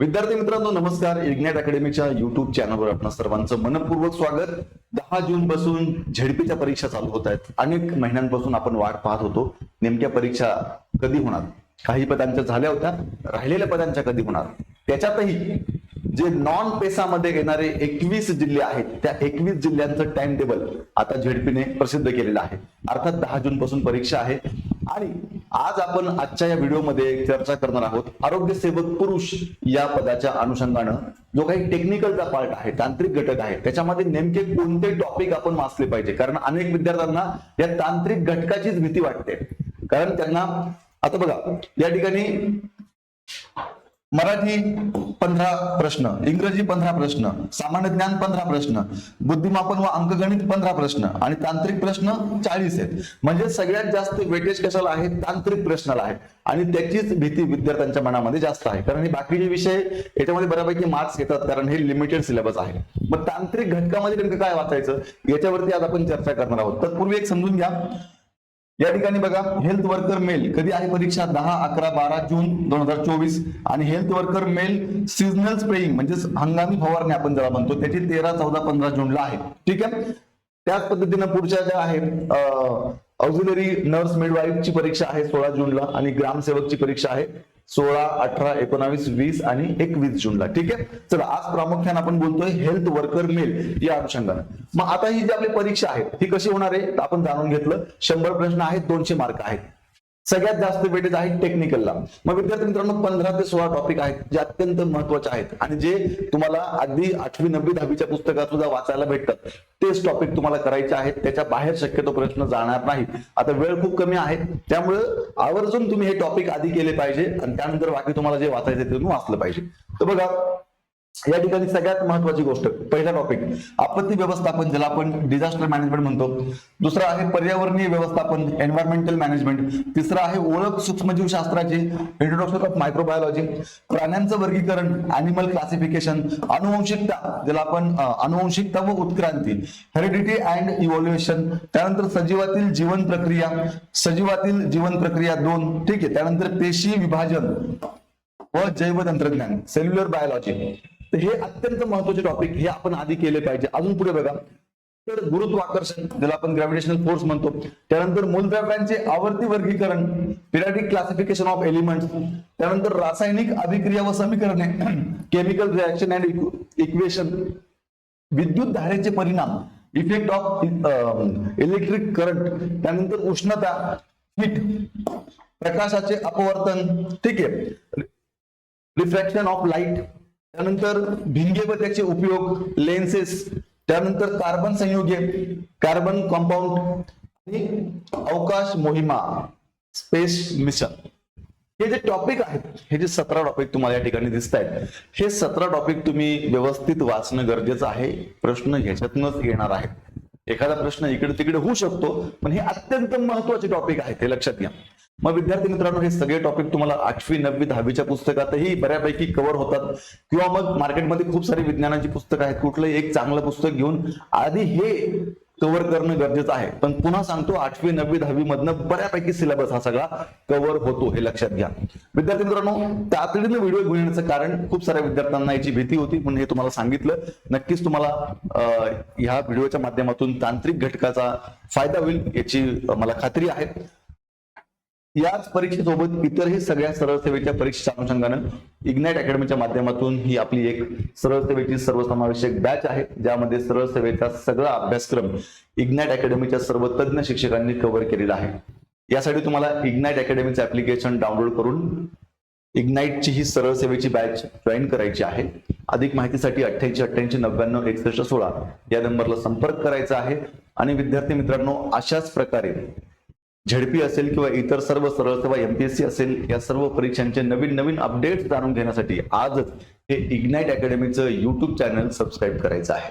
विद्यार्थी मित्रांनो नमस्कार. इग्नेट अकॅडमीच्या युट्यूब चॅनलवर आपण सर्वांचं मनपूर्वक स्वागत. दहा जून पासून झेडपीच्या परीक्षा चालू होत आहेत. अनेक महिन्यांपासून आपण वाट पाहत होतो. नेमक्या परीक्षा कधी होणार? काही पदांच्या झाल्या होत्या. राहिलेल्या पदांच्या कधी होणार? त्याच्यातही जे नॉन पेसामध्ये येणारे एकवीस जिल्हे आहेत त्या एकवीस जिल्ह्यांचं टाइम टेबल आता झेडपीने प्रसिद्ध केलेलं आहे. अर्थात दहा जून पासून परीक्षा आहे. आणि आज आपण आजच्या या व्हिडिओमध्ये चर्चा करणार आहोत आरोग्य सेवक पुरुष या पदाच्या अनुषंगानं. जो काही टेक्निकलचा पार्ट आहे तांत्रिक घटक आहे त्याच्यामध्ये नेमके कोणते टॉपिक आपण वाचले पाहिजे? कारण अनेक विद्यार्थ्यांना या तांत्रिक घटकाचीच भीती वाटते. कारण त्यांना आता बघा या ठिकाणी मराठी पंधरा प्रश्न इंग्रजी पंधरा प्रश्न सामान्य ज्ञान पंधरा प्रश्न बुद्धिमापन व अंकगणित पंधरा प्रश्न आणि तांत्रिक प्रश्न चाळीस आहेत. म्हणजे सगळ्यात जास्त वेटेज कशाला आहे? तांत्रिक प्रश्नाला आहे. आणि त्याचीच भीती विद्यार्थ्यांच्या मनामध्ये जास्त आहे. कारण हे बाकीचे विषय याच्यामध्ये बऱ्यापैकी मार्क्स घेतात कारण हे लिमिटेड सिलेबस आहे. मग तांत्रिक घटकामध्ये नेमकं काय वाचायचं? याच्यावरती आज आपण चर्चा करणार आहोत. तत्पूर्वी एक समजून घ्या. या ठिकाणी बघा हेल्थ वर्कर मेल कधी आहे परीक्षा? दहा अकरा बारा जून दोन हजार चोवीस. आणि health worker male seasonal spraying म्हणजे हंगामी फवारणी आपण ज्याला म्हणतो त्याची तेरा चौदा पंधरा जूनला आहे. ठीक आहे? त्याच पद्धतीनं पुढच्या ज्या आहेत ऑक्झिलरी नर्स मिडवाईफची परीक्षा आहे सोळा जूनला आणि ग्रामसेवकची परीक्षा आहे. सोळा अठरा एकोणावीस वीस आणि एकवीस जूनला. ठीक आहे? चला आज प्रामुख्याने आपण बोलतोय हेल्थ वर्कर मेल या अनुषंगाने. मग आता ही जी आपली परीक्षा आहे ती कशी होणार आहे? आपण जाणून घेतलं. शंभर प्रश्न आहेत दोनशे मार्क आहेत. सगळ्यात जास्त वेटेज आहे टेक्निकलला मग विद्यार्थी मित्रांनो पंधरा ते सोळा टॉपिक आहेत जे अत्यंत महत्त्वाचे आहेत आणि जे तुम्हाला अगदी आठवी नववी दहावीच्या पुस्तकात सुद्धा वाचायला भेटतात. तेच टॉपिक तुम्हाला करायचे आहेत त्याच्या बाहेर शक्यतो प्रश्न जाणार नाही आता वेळ खूप कमी आहे त्यामुळे आवर्जून तुम्ही हे टॉपिक आधी केले पाहिजे आणि त्यानंतर बाकी तुम्हाला जे वाचायचे ते तुम्ही वाचलं पाहिजे. तर बघा या ठिकाणी सगळ्यात महत्वाची गोष्ट पहिला टॉपिक आपत्ती व्यवस्थापन ज्याला आपण डिझास्टर मॅनेजमेंट म्हणतो. दुसरा आहे पर्यावरणीय व्यवस्थापन एन्व्हायरमेंटल मॅनेजमेंट तिसरा आहे ओळख सूक्ष्मजीव शास्त्राची इंट्रोडक्शन ऑफ मायक्रोबायोलॉजी प्राण्यांचं वर्गीकरण अॅनिमल क्लासिफिकेशन अनुवंशिकता ज्याला आपण अनुवंशिकता व उत्क्रांती हेरिडिटी अँड इव्हॉल्युएशन त्यानंतर सजीवातील जीवन प्रक्रिया सजीवातील जीवन प्रक्रिया दोन ठीक आहे. त्यानंतर पेशी विभाजन व जैव तंत्रज्ञान सेल्युलर बायोलॉजी तर हे अत्यंत महत्त्वाचे टॉपिक हे आपण आधी केले पाहिजे. अजून पुढे बघा. तर गुरुत्वाकर्षण ज्याला आपण ग्रॅव्हिटेशनल फोर्स म्हणतो त्यानंतर मूलद्रव्यांचे आवर्ती वर्गीकरण पिरियडिक क्लासिफिकेशन ऑफ एलिमेंट्स त्यानंतर रासायनिक अभिक्रिया व समीकरणे केमिकल रिॲक्शन अँड इक्वेशन विद्युत धारेचे परिणाम इफेक्ट ऑफ इलेक्ट्रिक करंट त्यानंतर उष्णता हिट प्रकाशाचे अपवर्तन ठीक आहे. रिफ्रॅक्शन ऑफ लाइट त्यानंतर भिंगे व त्याचे उपयोग लेन्सेस त्यानंतर कार्बन संयुगे कार्बन कंपाऊंड आणि अवकाश मोहिमा स्पेस मिशन हे जे टॉपिक आहेत हे जे सतरा टॉपिक तुम्हाला या ठिकाणी दिसत आहेत हे सतरा टॉपिक तुम्ही व्यवस्थित वाचणं गरजेचं आहे प्रश्न ह्याच्यातूनच येणार आहेत. एखादा प्रश्न इकडे तिकडे होऊ शकतो पण हे अत्यंत महत्त्वाचे टॉपिक आहेत हे लक्षात घ्या. मग विद्यार्थी मित्रांनो हे सगळे टॉपिक तुम्हाला आठवी नववी दहावीच्या पुस्तकातही बऱ्यापैकी कव्हर होतात. किंवा मग मार्केटमध्ये खूप सारी विज्ञानाची पुस्तकं आहेत. कुठलंही एक चांगलं पुस्तक घेऊन आधी हे कव्हर करणं गरजेचं आहे. पण पुन्हा सांगतो आठवी नववी दहावी मधनं बऱ्यापैकी सिलेबस हा सगळा कव्हर होतो हे लक्षात घ्या. विद्यार्थी मित्रांनो तातडीनं व्हिडिओ घेऊन येण्याचं कारण खूप साऱ्या विद्यार्थ्यांना याची भीती होती म्हणून हे तुम्हाला सांगितलं. नक्कीच तुम्हाला ह्या व्हिडिओच्या माध्यमातून तांत्रिक घटकाचा फायदा होईल याची मला खात्री आहे. याच परीक्षेसोबत इतरही सगळ्या सरळ सेवेच्या परीक्षेच्या अनुषंगानं इग्नाइट अकॅडमीच्या माध्यमातून ही आपली एक सरळ सेवेची सर्वसमावेशक बॅच आहे ज्यामध्ये सरळ सेवेचा सगळा अभ्यासक्रम इग्नाइट अकॅडमीच्या सर्व तज्ज्ञ शिक्षकांनी कव्हर केलेला आहे. यासाठी तुम्हाला इग्नाइट अकॅडमीचं ऍप्लिकेशन डाउनलोड करून इग्नाइटची ही सरळ सेवेची बॅच जॉईन करायची आहे. अधिक माहितीसाठी अठ्ठ्याऐंशी अठ्ठ्याऐंशी नव्याण्णव एकसष्ट सोळा या नंबरला संपर्क करायचा आहे. आणि विद्यार्थी मित्रांनो अशाच प्रकारे झेडपी असेल किंवा इतर सर्व सरळ सेवा एमपीएससी असेल या सर्व परीक्षांचे नवीन नवीन अपडेट्स जाणून घेण्यासाठी आजच हे इग्नाइट अकॅडमीचं युट्यूब चॅनल सबस्क्राईब करायचं आहे.